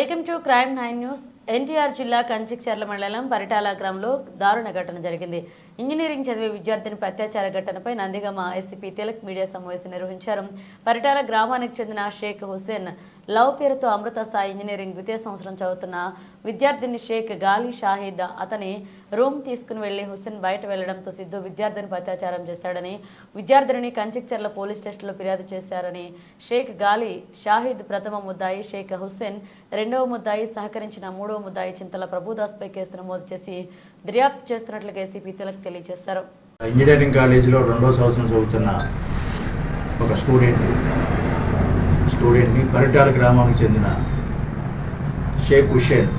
Welcome to crime nine news. NTR జిల్లా కంచిక్చర్ల మండలం పరిటాల గ్రామంలో దారుణ ఘటన జరిగింది. ఇంజనీరింగ్ చదివే విద్యార్థినిపై అత్యాచార ఘటనపై నందిగామ ఎస్సీపీ తిలక్ మీడియా సమావేశం నిర్వహించారు. పరిటాల గ్రామానికి చెందిన షేక్ హుస్సేన్ లవ్ పేరుతో అమృత స్థాయి ఇంజనీరింగ్ ద్వితీయ సంవత్సరం చదువుతున్న విద్యార్థిని షేక్ గాలి షాహిద్ అతని రూమ్ తీసుకుని వెళ్ళి హుస్సేన్ బయట వెళ్ళడంతో సిద్ధు విద్యార్థినిపై అత్యాచారం చేశాడని విద్యార్థిని కంచిక్చర్ల పోలీస్ స్టేషన్లో ఫిర్యాదు చేశారని షేక్ గాలి షాహిద్ ప్రథమ ముద్దాయి షేక్ హుస్సేన్ రెండు రెండవ ముద్దాయి సహకరించిన మూడవ ముద్దాయి చింతల ప్రభుదాస్పై కేసు నమోదు చేసి దర్యాప్తు చేస్తున్నట్లుగా ఏసీపీ తిలక్ తెలియజేశారు. ఇంజనీరింగ్ కాలేజీలో రెండో సంవత్సరం చదువుతున్న ఒక స్టూడెంట్ స్టూడెంట్ని పరిటాల గ్రామానికి చెందిన షేక్ హుషేన్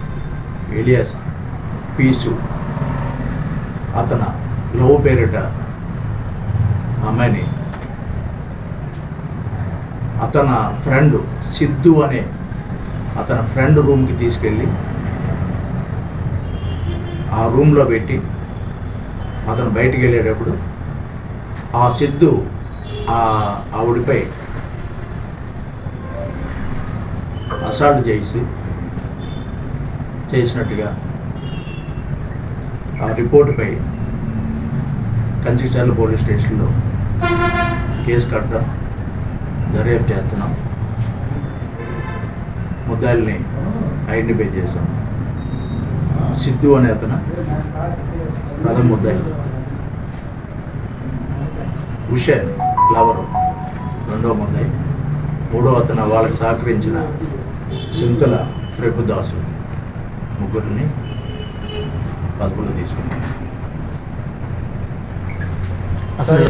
ఎలియాస్ పీసు. అతను లవ్ పేరిట అమ్మాయిని అతన ఫ్రెండ్ సిద్ధు అనే అతని ఫ్రెండ్ రూమ్కి తీసుకెళ్ళి ఆ రూమ్లో పెట్టి అతను బయటికి వెళ్ళేటప్పుడు ఆ సిద్ధు ఆ ఆవిడపై అసాల్ట్ చేసి చేసినట్టుగా ఆ రిపోర్టుపై కంచికచర్ల పోలీస్ స్టేషన్లో కేసు కట్టడం దర్యాప్తు చేస్తున్నాం. ముద్దాయిల్ని ఐడెంటిఫై చేశాం. సిద్ధు అనే అతను ప్రథమ ముద్దాయి హుషేన్ ఫ్లవర్ రెండో ముద్దాయి. మూడో అతను వాళ్ళకి సహకరించిన చింతల ప్రభుదాసు ముగ్గురిని పదకొండు తీసుకున్నాం. అసలు